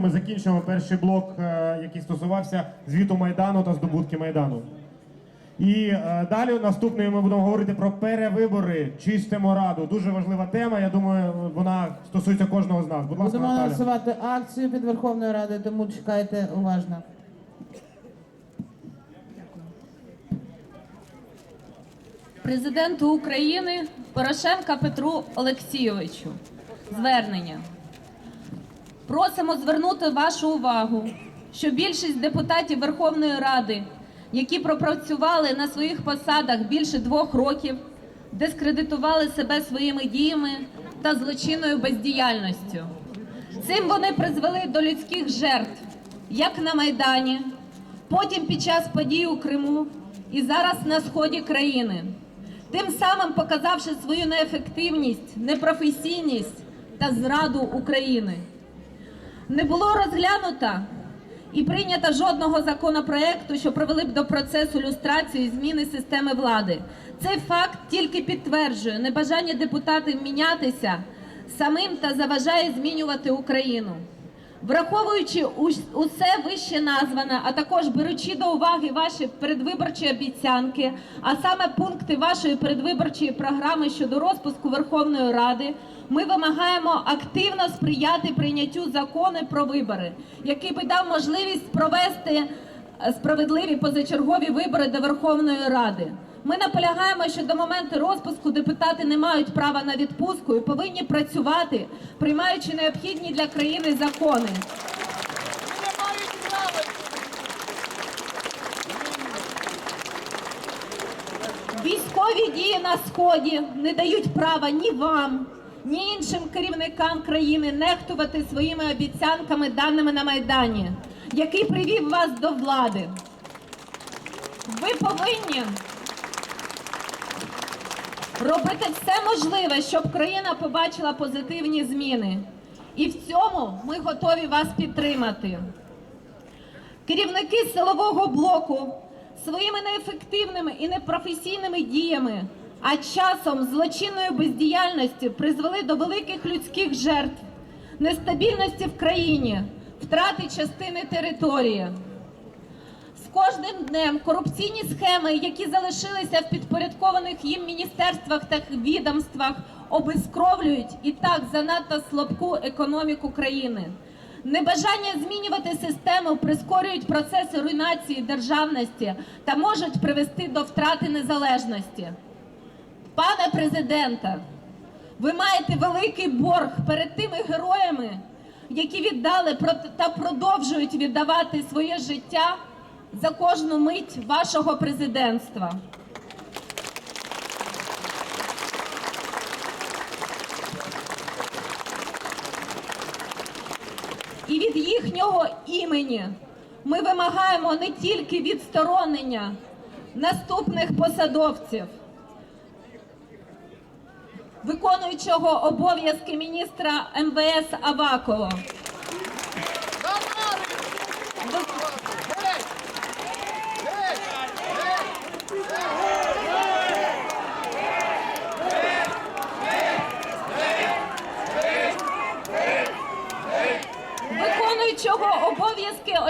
Ми закінчимо перший блок, е, який стосувався звіту Майдану та здобутки Майдану. І е, далі наступною ми будемо говорити про перевибори. Чистимо раду. Дуже важлива тема. Я думаю, вона стосується кожного з нас. Будь ласка, Будемо анонсувати акцію під Верховною Радою, тому чекайте уважно. Президенту України Порошенка Петру Олексійовичу. Звернення. Просимо звернути вашу увагу, що більшість депутатів Верховної Ради, які пропрацювали на своїх посадах більше двох років, дискредитували себе своїми діями та злочинною бездіяльністю. Цим вони призвели до людських жертв, як на Майдані, потім під час подій у Криму і зараз на сході країни, тим самим показавши свою неефективність, непрофесійність та зраду України. Не було розглянуто і прийнято жодного законопроекту, що привели б до процесу люстрації зміни системи влади. Цей факт тільки підтверджує небажання депутатів мінятися самим та заважає змінювати Україну. Враховуючи усе вище назване, а також беручи до уваги ваші передвиборчі обіцянки, а саме пункти вашої передвиборчої програми щодо розпуску Верховної Ради, ми вимагаємо активно сприяти прийняттю закону про вибори, який би дав можливість провести е, справедливі позачергові вибори до Верховної Ради. Ми наполягаємо, що до моменту розпуску депутати не мають права на відпустку і повинні працювати, приймаючи необхідні для країни закони. Військові дії на сході не дають права ні вам, ні іншим керівникам країни нехтувати своїми обіцянками, даними на майдані, який привів вас до влади. Ви повинні робити все можливе, щоб країна побачила позитивні зміни. І в цьому ми готові вас підтримати. Керівники силового блоку своїми неефективними і непрофесійними діями, а часом злочинною бездіяльністю призвели до великих людських жертв, нестабільності в країні, втрати частини території. Кожним днем корупційні схеми, які залишилися в підпорядкованих їм міністерствах та відомствах, обезкровлюють і так занадто слабку економіку країни. Небажання змінювати систему прискорюють процеси руйнації державності та можуть привести до втрати незалежності. Пане президенте, ви маєте великий борг перед тими героями, які віддали та продовжують віддавати своє життя за кожну мить вашого президентства. І від їхнього імені ми вимагаємо не тільки відсторонення наступних посадовців, виконуючого обов'язки міністра МВС Авакова.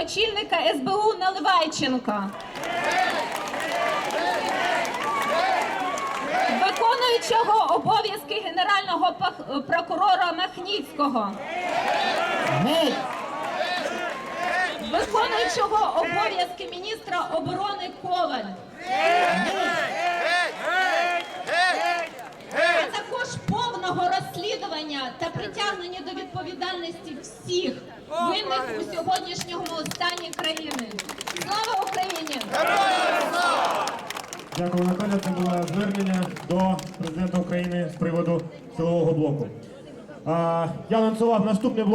Очільника СБУ Наливайченка. Виконуючого обов'язки генерального прокурора Махніцького. Виконуючого обов'язки міністра оборони Коваль. А також повного розслідування та притягнення до відповідальності всіх винних у сьогоднішньому стані країни. Слава Україні! Дякую, Наталя. Це було звернення до президента України з приводу силового блоку. А, я анонсував наступний блок.